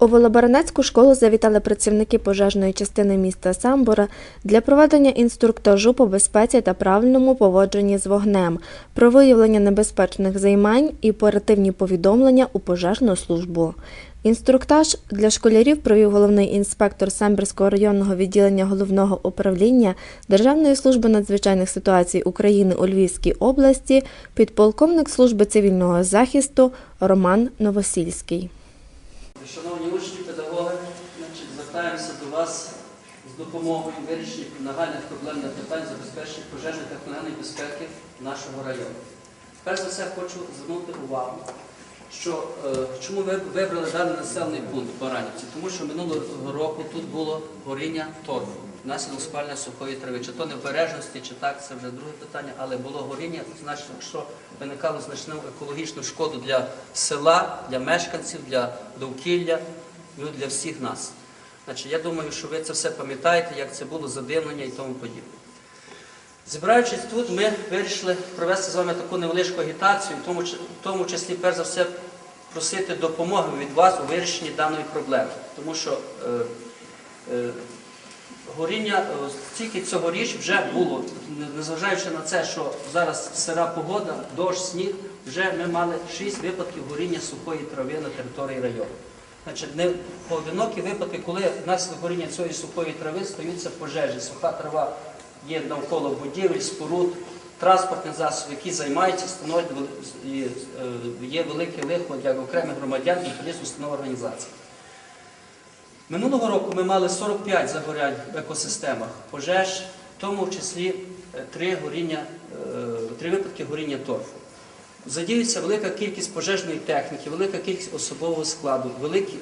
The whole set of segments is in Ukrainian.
У Волобаранецьку школу завітали працівники пожежної частини міста Самбора для проведення інструктажу по безпеці та правильному поводженні з вогнем, про виявлення небезпечних займань і оперативні повідомлення у пожежну службу. Інструктаж для школярів провів головний інспектор Самбірського районного відділення головного управління Державної служби надзвичайних ситуацій України у Львівській області, підполковник служби цивільного захисту Роман Новосільський. Шановні учні, педагоги, значить, звертаємося до вас з допомогою вирішення нагальних проблемних питань забезпечення пожежної та комунальної безпеки нашого району. Перш за все хочу звернути увагу, що е, чому ви вибрали даний населений пункт Баранівці? Тому що минулого року тут було горіння торфу, внаслідок спалення сухої трави. Чи то необережності, чи так, це вже друге питання, але було горіння, значно, що виникало значну екологічну шкоду для села, для мешканців, для довкілля, ну, для всіх нас. Значить, я думаю, що ви це все пам'ятаєте, як це було задимлення і тому подібне. Зібраючись тут, ми вирішили провести з вами таку невеличку агітацію, в тому числі, перш за все, просити допомоги від вас у вирішенні даної проблеми. Тому що е, е, горіння е, тільки цьогоріч вже було, незважаючи на це, що зараз сира погода, дощ, сніг, вже ми мали 6 випадків горіння сухої трави на території району. Значить, поодинокі випадки, коли внаслідок горіння цієї сухої трави стаються пожежі. Суха трава є навколо будівель, споруд, транспортних засобів, які займаються, становлять е, є велике лихо для окремих громадян і поліс установ організацій. Минулого року ми мали 45 загорянь в екосистемах пожеж, в тому числі е, е, три випадки горіння торфу. Задіюється велика кількість пожежної техніки, велика кількість особового складу,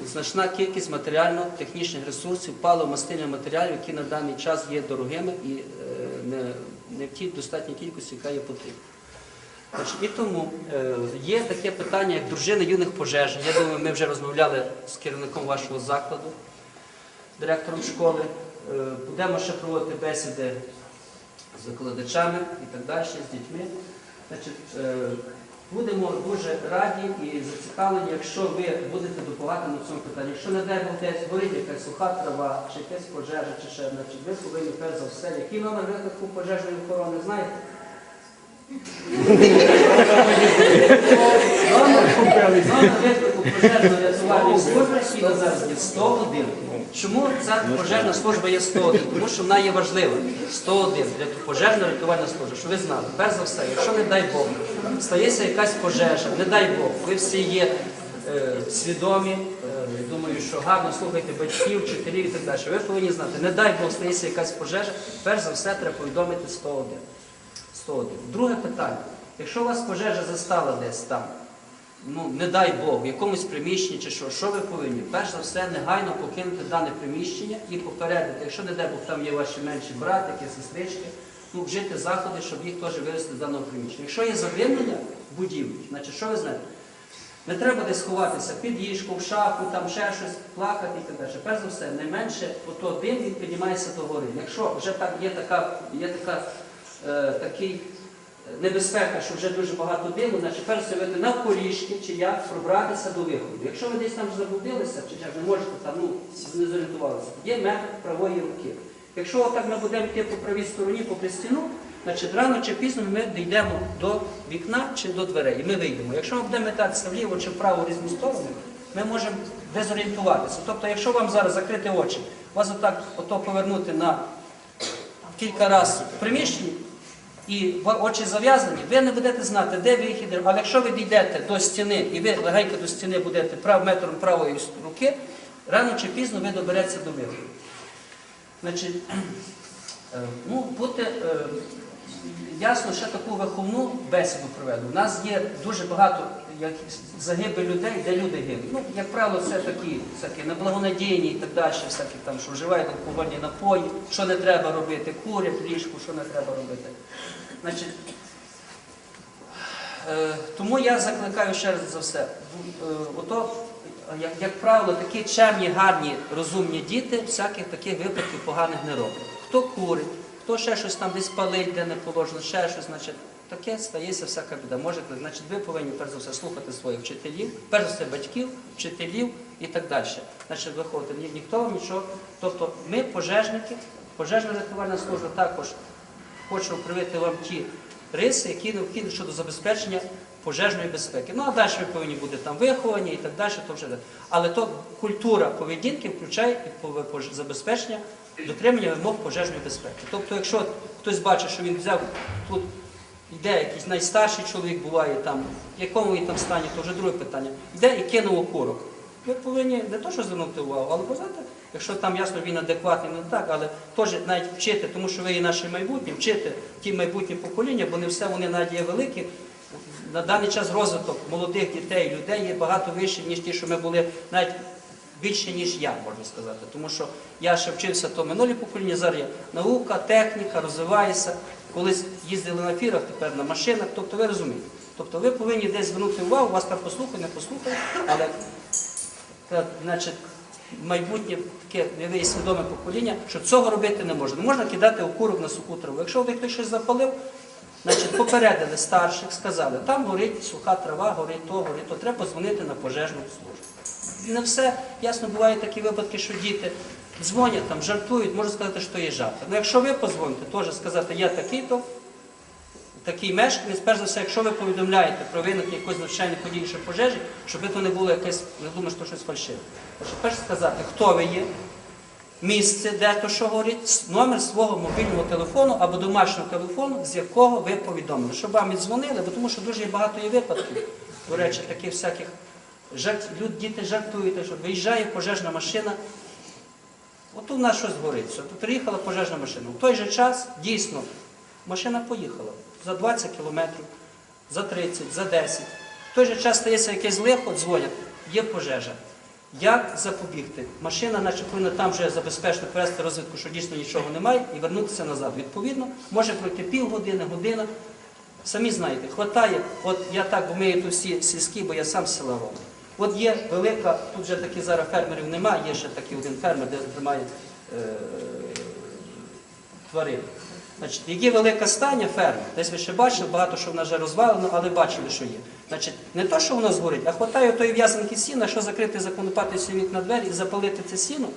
значна кількість матеріально-технічних ресурсів, паливо-мастильних матеріалів, які на даний час є дорогими і е, не, в тій достатній кількості, яка є потрібна. І тому е, є таке питання, як дружина юних пожеж. Я думаю, ми вже розмовляли з керівником вашого закладу, директором школи. Е, будемо ще проводити бесіди з викладачами і так далі, з дітьми. Будемо дуже раді і зацікавлені, якщо ви будете допомагати на цьому питанні. Якщо не дай Бог десь горить якась суха трава, чи якась пожежа, чи ще, значить, ви повинні перш за все, який номер виклику пожежної охорони, знаєте? Номер Пожежно-рятувальної служби, який на 101. Чому ця пожежна служба є 101? Тому що вона є важлива. 101 для пожежна рятувальна служба. Що ви знали? Перш за все, якщо не дай Бог, стається якась пожежа, не дай Бог, ви всі є е, свідомі. е, думаю, що гарно слухайте батьків, вчителів і так далі. Ви повинні знати, не дай Бог стається якась пожежа, перш за все треба повідомити 101. 101. Друге питання. Якщо у вас пожежа застала десь там, ну не дай Бог, в якомусь приміщенні чи що, що ви повинні? Перш за все, негайно покинути дане приміщення і попередити, якщо не дай Бог там є ваші менші братики, сестрички, ну вжити заходи, щоб їх теж вивезти з даного приміщення. Якщо є задимлення будівлі, значить що ви знаєте? Не треба десь ховатися під ліжку, в шафу, там ще щось, плакати і так далі. Перш за все, найменше ото дим він піднімається до гори. Якщо вже так є така, є така, е, такий небезпека, що вже дуже багато диму, значить перш за все навколішки чи як пробратися до виходу. Якщо ви десь там заблудилися, чи як не можете там, ну, не зорієнтувалися, є метод правої руки. Якщо отак ми будемо йти по правій стороні, попри стіну, значить рано чи пізно ми дійдемо до вікна чи до дверей, і ми вийдемо. Якщо ми будемо метатися вліво чи вправо в різні сторони, ми можемо дезорієнтуватися. Тобто, якщо вам зараз закрити очі, вас отак ото повернути на кілька разів в приміщенні, і очі зав'язані, ви не будете знати, де вихід, але якщо ви дійдете до стіни і ви легенько до стіни будете прав, метром правої руки, рано чи пізно ви доберетеся до виходу. Значить, е, ну, бути, е, ясно, ще таку виховну бесіду проведу. У нас є дуже багато як, загибель людей, де люди гинуть. Ну, як правило, це такі, всякі неблагонадійні і так далі, всякі там, що вживають алкогольні напої, що не треба робити, курять ліжку, що не треба робити. Значить, Е, Тому я закликаю ще раз за все. Е, Ото, як, як правило, такі чемні, гарні, розумні діти всяких таких випадків поганих не роблять. Хто курить, хто ще щось там десь палить, де не положено, ще щось, значить, таке стається всяка біда. Може, значить, ви повинні перш за все слухати своїх вчителів, перш за все батьків, вчителів і так далі. Значить, виходити, ні, ніхто вам нічого. Тобто ми пожежники, пожежна рятувальна служба також хочемо привити вам ті риси, які необхідні щодо забезпечення пожежної безпеки. Ну а далі ви повинні бути там виховані і так далі. То вже. Але то культура поведінки включає і забезпечення дотримання вимог пожежної безпеки. Тобто, якщо хтось бачить, що він взяв тут. Йде якийсь найстарший чоловік буває там, в якому він там стані, то вже друге питання. Йде і кинув окурок. Ви повинні не то, що звернути увагу, але знаєте, якщо там ясно він адекватний, не так, але теж навіть вчити, тому що ви є наше майбутнє, вчити ті майбутні покоління, бо не все вони навіть є великі. На даний час розвиток молодих дітей, людей є багато вищий, ніж ті, що ми були навіть більше, ніж я, можна сказати. Тому що я ще вчився то минулі покоління, зараз є наука, техніка, розвивається. Колись їздили на фірах, тепер на машинах. Тобто ви розумієте. Тобто ви повинні десь звернути увагу, вас там послухають, не послухають, але майбутнє таке і свідоме покоління, що цього робити не можна. Не можна кидати окурок на суху траву. Якщо хтось щось запалив, значить попередили старших, сказали, там горить суха трава, горить то, горить то, треба дзвонити на пожежну службу. І не все, ясно, бувають такі випадки, що діти дзвонять там, жартують, можна сказати, що є жарт. Ну якщо ви позвоните, теж сказати, я такий-то, такий мешканець, перш за все, якщо ви повідомляєте про виник якоїсь надзвичайної події, що пожежі, щоб ви то не було якесь, не думаю, що щось фальшиве. Тож, перш сказати, хто ви є, місце, де то що горить, номер свого мобільного телефону або домашнього телефону, з якого ви повідомили, щоб вам віддзвонили, бо тому що дуже багато є випадків, до речі, таких всяких жарт, люд, діти жартують, що виїжджає пожежна машина. От у нас щось горить. Приїхала пожежна машина. В той же час дійсно машина поїхала за 20 кілометрів, за 30, за 10. В той же час стається якесь лихо, дзвонять, є пожежа. Як запобігти? Машина, наче повинна там вже забезпечно провести розвідку, що дійсно нічого немає, і вернутися назад. Відповідно, може пройти півгодини, година. Самі знаєте, хватає, от я так, бо ми тут всі сільські, бо я сам з села родом. От є велика, тут вже такі зараз фермерів немає, є ще такий один фермер, де тримає е, тварин. Значить, є велика стання ферми, десь ви ще бачили, багато що вона вже розвалено, але бачили, що є. Значить, не то, що воно згорить, а хватає тої в'язанки сіна, що закрити законопати сім'ї на двері і запалити це сіно,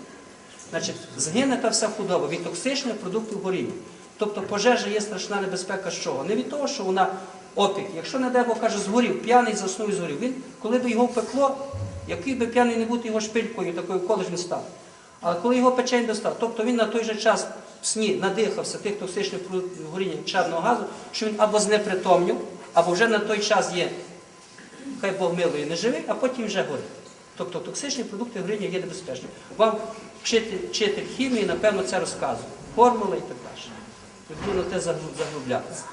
значить, згине та вся худоба від токсичних продуктів горіння. Тобто пожежа є страшна небезпека з чого? Не від того, що вона опік. Якщо, не дай Бог, каже, згорів, п'яний заснув і згорів. Він, коли би його впекло, який би п'яний не бути його шпилькою, такою коли ж він став. Але коли його печень достав, тобто він на той же час в сні надихався тих токсичних горіння чарного газу, що він або знепритомнів, або вже на той час є, хай Бог милує, не живий, а потім вже горить. Тобто токсичні продукти горіння є небезпечні. Вам вчитель, вчитель хімії, напевно, це розказує. Формула і так далі. Не на те заглублятися.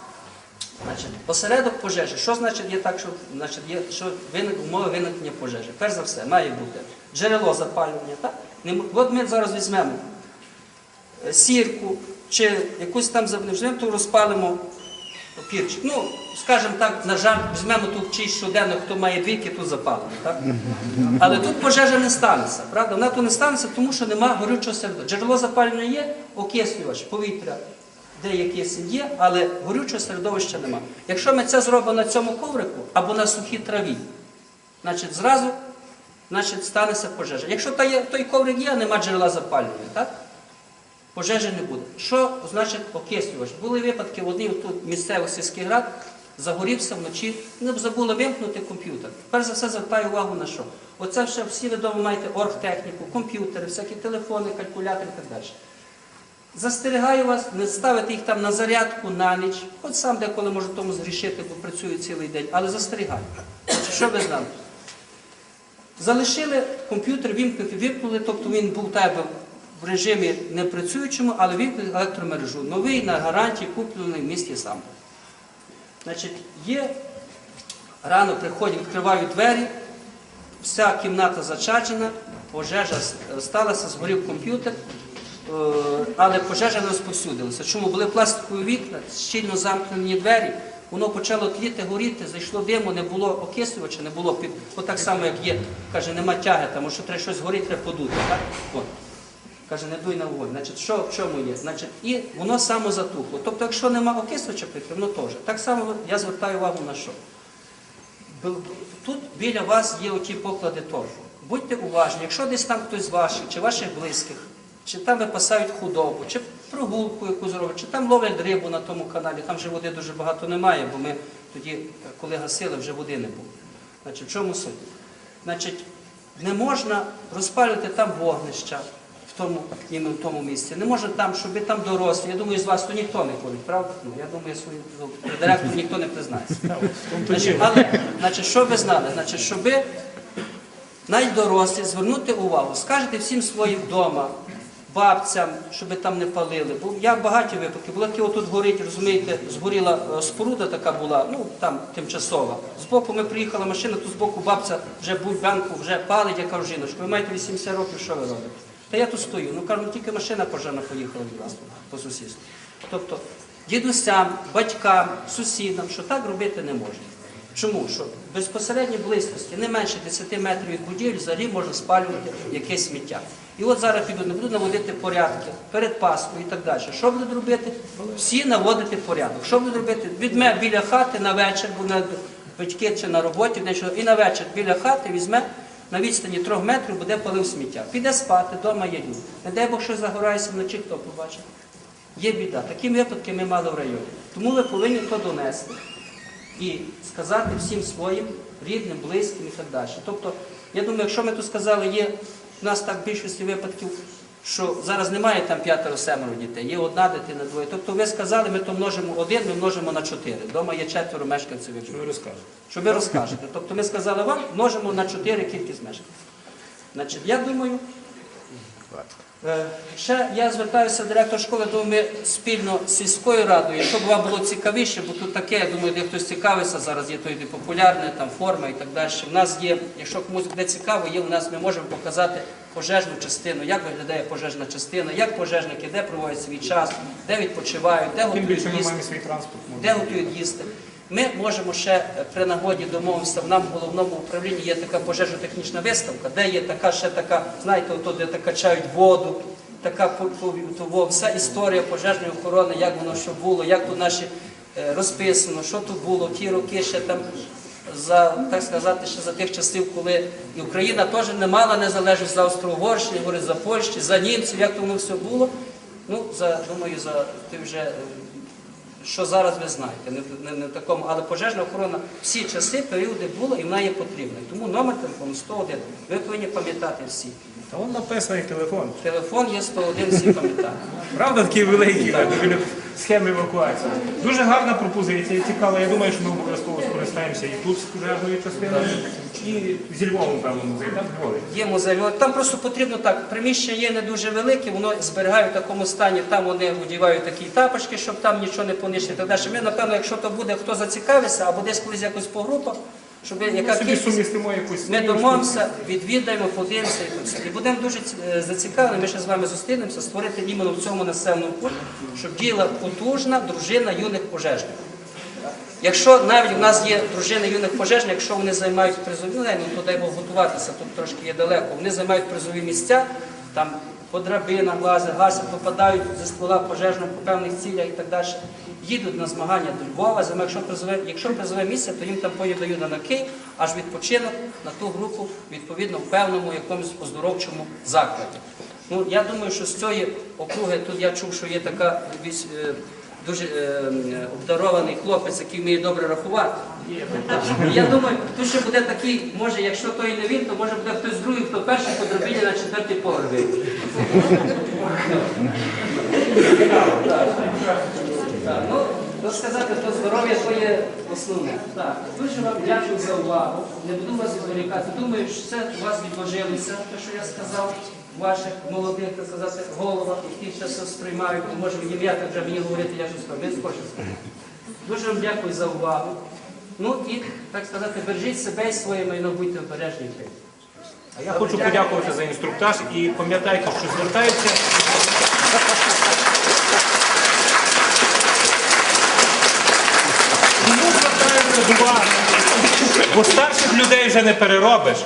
Значить, осередок пожежі. Що значить є так, що, значить, є, що виник, умови виникнення пожежі? Перш за все, має бути джерело запалювання. Так? От ми зараз візьмемо е, сірку чи якусь там візьмемо, то розпалимо пірчик. Ну, скажімо так, на жаль, візьмемо тут чийсь щоденно, хто має двійки, тут запалимо. Так? Але тут пожежа не станеться, правда? Вона тут не станеться, тому що нема горючого середовища. Джерело запалення є, окислювач, повітря, де якесь є, але горючого середовища нема. Якщо ми це зробимо на цьому коврику або на сухій траві, значить зразу значить, станеться пожежа. Якщо той, коврик є, нема джерела запалювання, так? пожежі не буде. Що значить окислювач? Були випадки, в одній тут місцевих сільських рад загорівся вночі, не забули вимкнути комп'ютер. Перш за все звертаю увагу на що? Оце все всі ви вдома маєте оргтехніку, комп'ютери, всякі телефони, калькулятори і так далі. Застерігаю вас, не ставити їх там на зарядку на ніч. Хоч сам деколи можу тому згрішити, бо працюю цілий день, але застерігаю. Що ви знали? Залишили комп'ютер, вимкнули, тобто він був тебе в режимі непрацюючому, але вимкнули електромережу. Новий на гарантії куплений в місті сам. Значить, є, рано приходять, відкривають двері, вся кімната зачаджена, пожежа сталася, згорів комп'ютер, але пожежа не розповсюдилася. Чому були пластикові вікна, щільно замкнені двері, воно почало тліти, горіти, зайшло диму, не було окислювача, не було під. От так само, як є, каже, нема тяги, тому що треба щось горіти, треба подути. Так? От. Каже, не дуй на вогонь. Значить, що в чому є? Значить, і воно само затухло. Тобто, якщо нема окислювача воно теж. Так само я звертаю увагу на що. Тут біля вас є оті поклади торфу. Будьте уважні, якщо десь там хтось з ваших чи ваших близьких, чи там випасають худобу, чи прогулку яку зроблять, чи там ловлять рибу на тому каналі, там вже води дуже багато немає, бо ми тоді, е, коли гасили, вже води не було. Значить, в чому суть? Значить, не можна розпалювати там вогнища в тому, іменно в тому місці. Не можна там, щоб ви там дорослі. Я думаю, з вас то ніхто не ходить, правда? Ну, я думаю, свою директору ніхто не признається. Значить, але, значить, що ви знали? Значить, щоб ви найдорослі звернути увагу, скажете всім своїм вдома, бабцям, щоб там не палили. Бо я в багаті випадки, була такі отут горить, розумієте, згоріла е, споруда така була, ну там тимчасова. Збоку ми приїхала машина, тут збоку бабця вже будь-банку, вже палить, я кажу, жіночко, ви маєте 80 років, що ви робите? Та я тут стою. Ну кажу, тільки машина пожежна поїхала від вас по сусідству. Тобто дідусям, батькам, сусідам, що так робити не можна. Чому? Що в безпосередній близькості не менше 10 метрів від будівель взагалі можна спалювати якесь сміття. І от зараз підуть, не будуть наводити порядки перед Паскою і так далі. Що будуть робити? Всі наводити порядок. Що будуть робити? Візьме біля хати на вечір, бо на батьки чи на роботі, і на вечір біля хати візьме на відстані трьох метрів буде палив сміття. Піде спати, вдома є люди. Не дай Бог, що загорається вночі, хто побачить. Є біда. Такі випадки ми мали в районі. Тому ви повинні то донести і сказати всім своїм рідним, близьким і так далі. Тобто, я думаю, якщо ми тут сказали, є в нас так в більшості випадків, що зараз немає там п'ятеро-семеро дітей, є одна дитина, двоє. Тобто ви сказали, ми то множимо один, ми множимо на чотири. Дома є четверо мешканців. Що ви розкажете? Що ви розкажете. Тобто ми сказали вам, множимо на 4 кількість мешканців. Значить, я думаю, ще я звертаюся до директора школи, думаю, ми спільно з сільською радою, щоб вам було цікавіше, бо тут таке, я думаю, де хтось цікавиться, зараз є то йде популярне, там форма і так далі. У нас є, якщо комусь буде цікаво, є у нас, ми можемо показати пожежну частину, як виглядає пожежна частина, як пожежники, де проводять свій час, де відпочивають, де Тим готують більше ми їсти маємо свій транспорт. де готують їсти. Ми можемо ще е, при нагоді домовитися, в нам в головному управлінні є така пожежно-технічна виставка, де є така ще така, знаєте, ото, де качають воду, така вся історія пожежної охорони, як воно що було, як тут наші е, розписано, що тут було, ті роки ще там. Так сказати, ще за тих часів, коли і Україна теж не мала незалежність за Австро-Угорщини, за Польщі, за німців, як то воно все було. Ну, думаю, за ти вже е, що зараз ви знаєте, не, в- не, не в такому, але пожежна охорона всі часи, періоди була і вона є потрібна. Тому номер телефону 101, ви повинні пам'ятати всі. Та он написаний телефон. Телефон є 101, всі пам'ятають. Правда, такі великі схеми евакуації. Дуже гарна пропозиція, цікава. Я думаю, що ми обов'язково скористаємося і тут з пожежною частиною, і зі Львовом, певно, музей, так, Львові. Є музей. От Там просто потрібно так. Приміщення є не дуже велике, воно зберігає в такому стані. Там вони одягають такі тапочки, щоб там нічого не понищити. Так далі. Ми, напевно, якщо то буде, хто зацікавиться, або десь колись якось по групах, щоб яка Собі кількість. сумістимо якусь Ми домовимося, відвідаємо, подивимося і тут все. І будемо дуже е, зацікавлені, ми ще з вами зустрінемося, створити іменно в цьому населеному пункті, щоб діяла потужна дружина юних пожежників. Якщо навіть у нас є дружини юних пожежних, якщо вони займають призові, ну, ну, то дай Бог готуватися, тут трошки є далеко, вони займають призові місця, там по драбинах лазять, гасять, попадають зі ствола пожежного по певних цілях і так далі. Їдуть на змагання до Львова, якщо призове, якщо призове місце, то їм там потім дають на Київ, аж відпочинок на ту групу, відповідно, в певному якомусь оздоровчому закладі. Ну, я думаю, що з цієї округи, тут я чув, що є така е, дуже е, обдарований хлопець, який вміє добре рахувати. Я думаю, тут ще буде такий, може, якщо той не він, то може буде хтось другий, хто перший по драбині на четвертий поверх. Ну, то сказати, то здоров'я то основне. Дуже вам дякую за увагу. Не буду вас відволікати. Думаю, що це у вас відложилося, те, що я сказав, ваших молодих, так сказати, головах, які все сприймають, може ім'я так вже мені говорити, я щось. Не схочу сказати. Дуже вам дякую за увагу. Ну і, так сказати, бережіть себе і своє майно, будьте обережні. А я хочу подякувати за інструктаж і пам'ятайте, що звертаються. Бо старших людей вже не переробиш.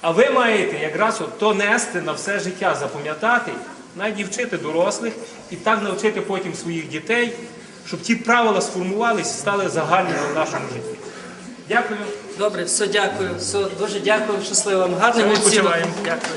А ви маєте якраз от то нести на все життя, запам'ятати. навіть і вчити дорослих, і так навчити потім своїх дітей, щоб ті правила сформувалися і стали загальними в нашому житті. Дякую. Добре, все, дякую. Все, дуже дякую, щасливо вам. Гарного відпочиваємо. Дякую.